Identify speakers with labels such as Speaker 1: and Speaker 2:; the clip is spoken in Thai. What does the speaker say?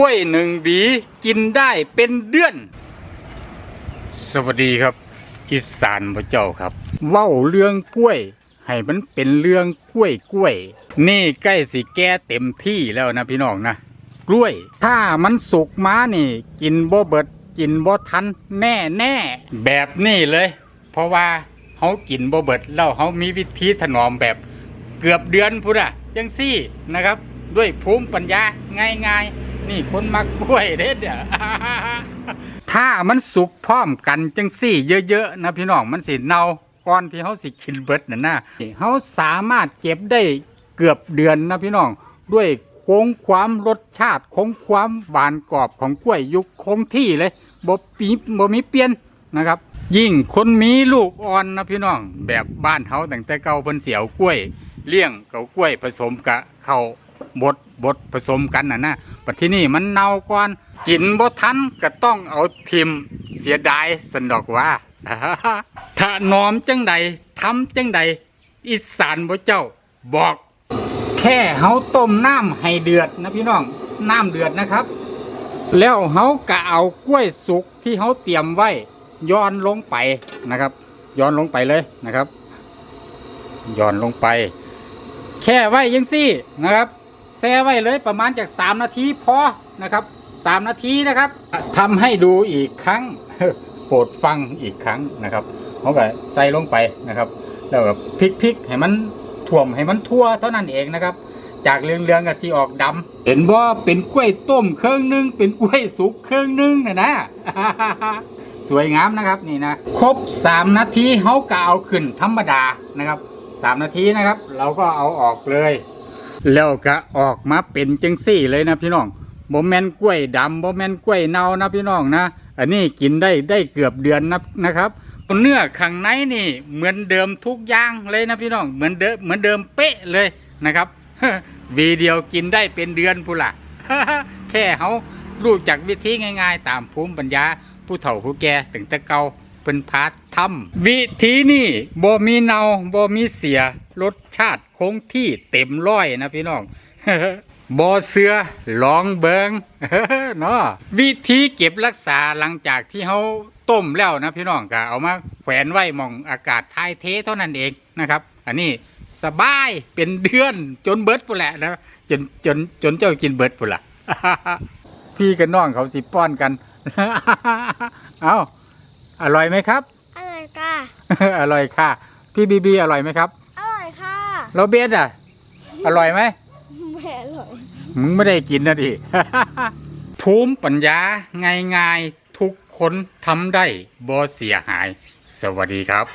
Speaker 1: ล้วยหนึ่งหวีกินได้เป็นเดือน สวัสดีครับ อีสานพระเจ้าครับเว้าเรื่องกล้วย ให้มันเป็นเรื่องกล้วยกล้วย นี่ใกล้สิแก้เต็มที่แล้วนะพี่น้องนะกล้วย ถ้ามันสุกมานี่ กินบ่เบิดกินบ่ทันแน่แน่ๆแบบนี้เลย เพราะว่าเขากินบ่เบิดแล้วเขามีวิธีถนอมแบบเกือบเดือนพุ่นอะจังซี่นะครับ ด้วยภูมิปัญญาง่ายๆ นี่คนมักกล้วยเด็ดเนี่ยถ้ามันสุกพร้อมกันจังซี่ เยอะๆนะพี่น้องมันสิเน่าก่อนที่เขาสิกินเบิดน่ะนะเขาสามารถเก็บได้เกือบเดือนนะพี่น้อง ด้วยคงความรสชาติคงความหวานกรอบของกล้วยอยุคคงที่เลยบ่ปีบ่มีเปลี่ยนนะครับ ยิ่งคนมีลูกอ่อนนะพี่น้อง แบบบ้านเฮาตั้งแต่เก่าเพิ่นเสียวกล้วยเลี้ยงกับกล้วยผสมกับข้า บดบดผสมกันน่ะนะปัจที่นี่มันเน่าก่อนกินบ่ทันก็ต้องเอาทิมเสียดายสันดอกว่าถ้านอมจังใดทำจังใด อีสานบ่เจ้าบอก แค่เฮาต้มน้ำให้เดือดนะพี่น้องน้ำเดือดนะครับ แล้วเฮาก็เอากล้วยสุกที่เฮาเตรียมไว้ย้อนลงไปนะครับ ย้อนลงไปเลยนะครับย้อนลงไป แค่ไว้ยังซี่นะครับ แช่ไว้เลยประมาณจากสามนาทีพอนะครับสามนาทีนะครับทำให้ดูอีกครั้งโปรดฟังอีกครั้งนะครับเขาก็ใส่ลงไปนะครับ แล้วก็พลิกๆให้มันท่วมให้มันทั่วเท่านั้นเองนะครับ จากเรืองๆกับสีออกดำเห็นว่าเป็นกล้วยต้มเครื่องนึง เป็นกล้วยสุกเครื่องนึงนะนะสวยงามนะครับนี่นะครบสามนาทีเขาก็เอาขึ้นธรรมดานะครับสามนาทีนะครับ เราก็เอาออกเลย แล้วก็ออกมาเป็นจังซี่เลยนะพี่น้องโมแมนกล้วยดำโมแมนกล้วยเน่านะพี่น้องนะ อันนี้กินได้ได้เกือบเดือนนะนะครับเนื้อข้างในนี่เหมือนเดิมทุกอย่างเลยนะพี่น้องเหมือนเดิมเหมือนเดิมเป๊ะเลยนะครับวีเดียวกินได้เป็นเดือนพูละแค่เขารู้จักวิธีง่าย ๆ ตามภูมิปัญญาผู้เฒ่าผู้แก่ถึงต่เกา เป็นพาร์ททำวิธีนี่บ่มีเนาบ่มีเสีย รสชาติคงที่เต็มร้อยนะพี่น้องบ่เสือลองเบิงเนาะวิธีเก็บรักษาหลังจากที่เขาต้มแล้วนะพี่น้องก็เอามาแขวนไว้มองอากาศทายเทเท่านั้นเองนะครับ อันนี้สบายเป็นเดือนจนเบิดปุ่นแหละนะจนจนจนเจ้ากินเบิดปุ่นละพี่กับน้องเขาสิป้อนกัน เอา อร่อยไหมครับ
Speaker 2: อร่อยค่ะ
Speaker 1: อร่อยค่ะ พี่บีบีอร่อยไหมครับ
Speaker 2: อร่อยค่ะ
Speaker 1: เราเบสอะ อร่อยไหม
Speaker 2: ไม่อร่อย
Speaker 1: มึงไม่ได้กินนะดิ ภูมิปัญญาง่ายๆทุกคนทำได้บ่เสียหาย สวัสดีครับ